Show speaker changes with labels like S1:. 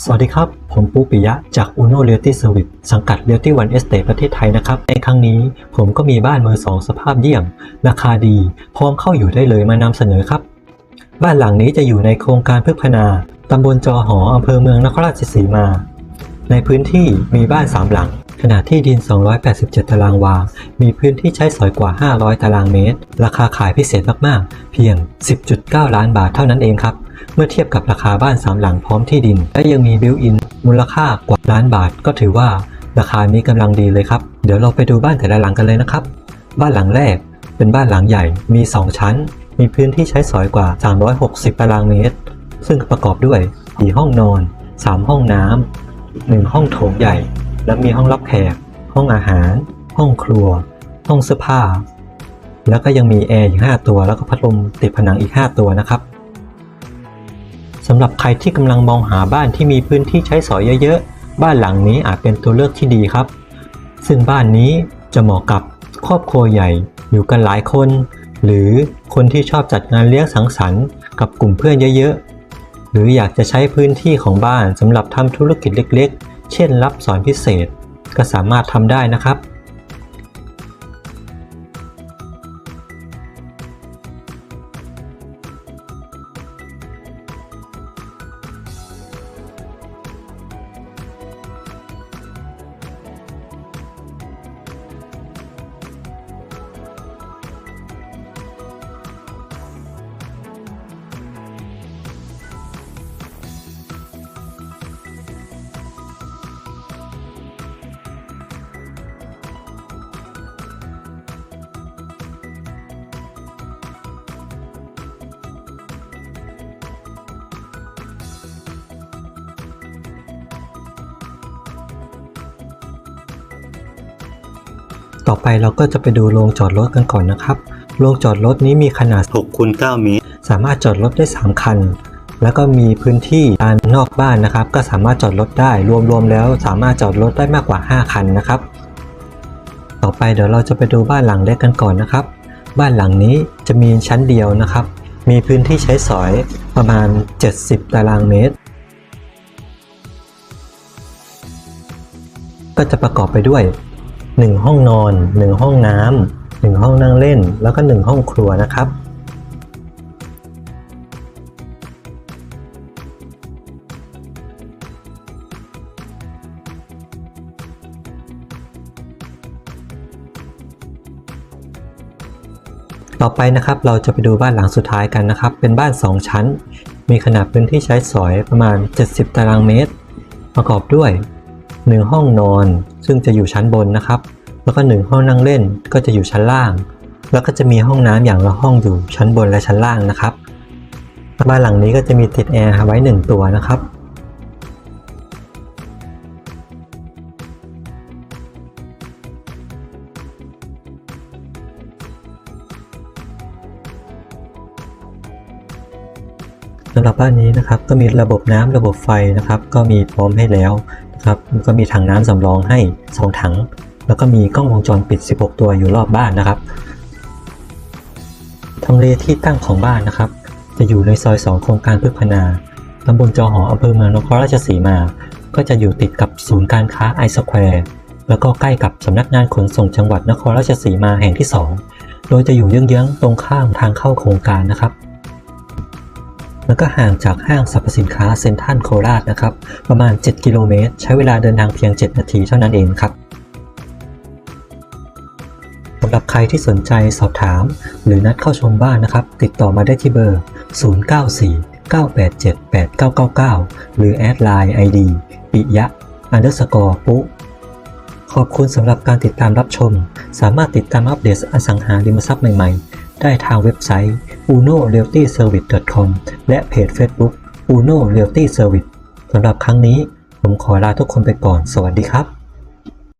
S1: สวัสดีครับ ผมปูปิยะจาก Uno Realty Service สังกัด Realty One Estate ประเทศไทยนะครับ ในครั้งนี้ผมก็มีบ้านมือสองสภาพเยี่ยม ราคาดี พร้อมเข้าอยู่ได้เลยมานำเสนอครับ บ้านหลังนี้จะอยู่ในโครงการพึกพนาตำบลจอหออำเภอเมืองนครราชสีมา ในพื้นที่มีบ้าน 3 หลัง ขนาดที่ดิน 287 ตารางวา มีพื้นที่ใช้สอยกว่า 500 ตารางเมตร ราคาขายพิเศษมากๆ เพียง 10.9 ล้านบาทเท่านั้นเองครับ เมื่อเทียบกับราคาบ้าน3หลังพร้อมที่ดิน และยังมีบิวอิน มูลค่ากว่าล้านบาท ก็ถือว่าราคานี้กำลังดีเลยครับ เดี๋ยวเราไปดูบ้านแต่ละหลังกันเลยนะครับ บ้านหลังแรกเป็นบ้านหลังใหญ่มี 2 ชั้น มีพื้นที่ใช้สอยกว่า 360 ตารางเมตร ซึ่งประกอบด้วย4ห้องนอน 3 ห้องน้ำหนึ่งห้องโถงใหญ่ และมีห้องรับแขก ห้องอาหาร ห้องครัว ห้องเสื้อผ้า แล้วก็ยังมีแอร์อีก 5 ตัว แล้วก็พัดลมติดผนังอีก 5 ตัวนะครับ สำหรับใครที่กำลังมองหาบ้านที่มีพื้นที่ใช้สอยเยอะๆ บ้านหลังนี้อาจเป็นตัวเลือกที่ดีครับ ซึ่งบ้านนี้จะเหมาะกับครอบครัวใหญ่อยู่กันหลายคน หรือคนที่ชอบจัดงานเลี้ยงสังสรรค์กับกลุ่มเพื่อนเยอะๆ หรืออยากจะใช้พื้นที่ของบ้านสำหรับทำธุรกิจเล็กๆ เช่นรับสอนพิเศษ ก็สามารถทำได้นะครับ ต่อไปเราก็จะไปดูโรงจอดรถกันก่อนนะครับ โรงจอดรถนี้มีขนาด6คูณ9เมตร สามารถจอดรถได้ 3 คัน แล้วก็มีพื้นที่ด้านนอกบ้านนะครับ ก็สามารถจอดรถได้ รวมๆแล้วสามารถจอดรถได้มากกว่า 5 คันนะครับ ต่อไปเดี๋ยวเราจะไปดูบ้านหลังเล็กกันก่อนนะครับ บ้านหลังนี้จะมีชั้นเดียวนะครับ มีพื้นที่ใช้สอยประมาณ 70 ตารางเมตรก็จะประกอบไปด้วย 1 ห้องนอน 1 ห้องน้ำ1 ห้องนั่งเล่น แล้วก็ 1 ห้องครัวนะครับต่อไปนะครับเราจะไปดูบ้านหลังสุดท้ายกันนะครับ เป็นบ้าน 2 ชั้น มีขนาดพื้นที่ใช้สอยประมาณ 70 ตารางเมตร ประกอบด้วย 1ห้องนอนซึ่งจะอยู่ชั้นบนนะครับ แล้วก็1ห้องนั่งเล่นก็จะอยู่ชั้นล่าง แล้วก็จะมีห้องน้ำอย่างละห้องอยู่ชั้นบนและชั้นล่างนะครับบ้านหลังนี้ก็จะมีติดแอร์ไว้1ตัวนะครับสำหรับบ้านนี้นะครับก็มีระบบน้ำระบบไฟนะครับ ก็มีพร้อมให้แล้ว ครับก็มีถังน้ำสำรองให้ 2 ถัง แล้วก็มีกล้องวงจรปิด 16 ตัวอยู่รอบบ้านนะครับทำเลที่ตั้งของบ้านนะครับ จะอยู่ในซอย 2 โครงการพึกพนาตำบลจอหออำเภอเมืองนครราชสีมา ก็จะอยู่ติดกับศูนย์การค้าไอสแควร์แล้วก็ใกล้กับสำนักงานขนส่งจังหวัดนครราชสีมาแห่งที่ 2 โดยจะอยู่เยื้องๆตรงข้ามทางเข้าโครงการนะครับ แล้วก็ห่างจากห้างสรรพสินค้าเซ็นทรัลโคราชนะครับ ประมาณ 7 กิโลเมตร ใช้เวลาเดินทางเพียง 7 นาทีเท่านั้นเองครับสำหรับใครที่สนใจสอบถาม หรือนัดเข้าชมบ้านนะครับ ติดต่อมาได้ที่เบอร์ 094 987 8999 หรือแอดไลน์ ID ปิยะ underscore ปุขอบคุณสำหรับการติดตามรับชม สามารถติดตามอัปเดตอสังหาริมทรัพย์ใหม่ ๆ ได้ทางเว็บไซต์ uno realty service com และเพจ Facebook uno realty service สำหรับครั้งนี้ผมขอลาทุกคนไปก่อน สวัสดีครับ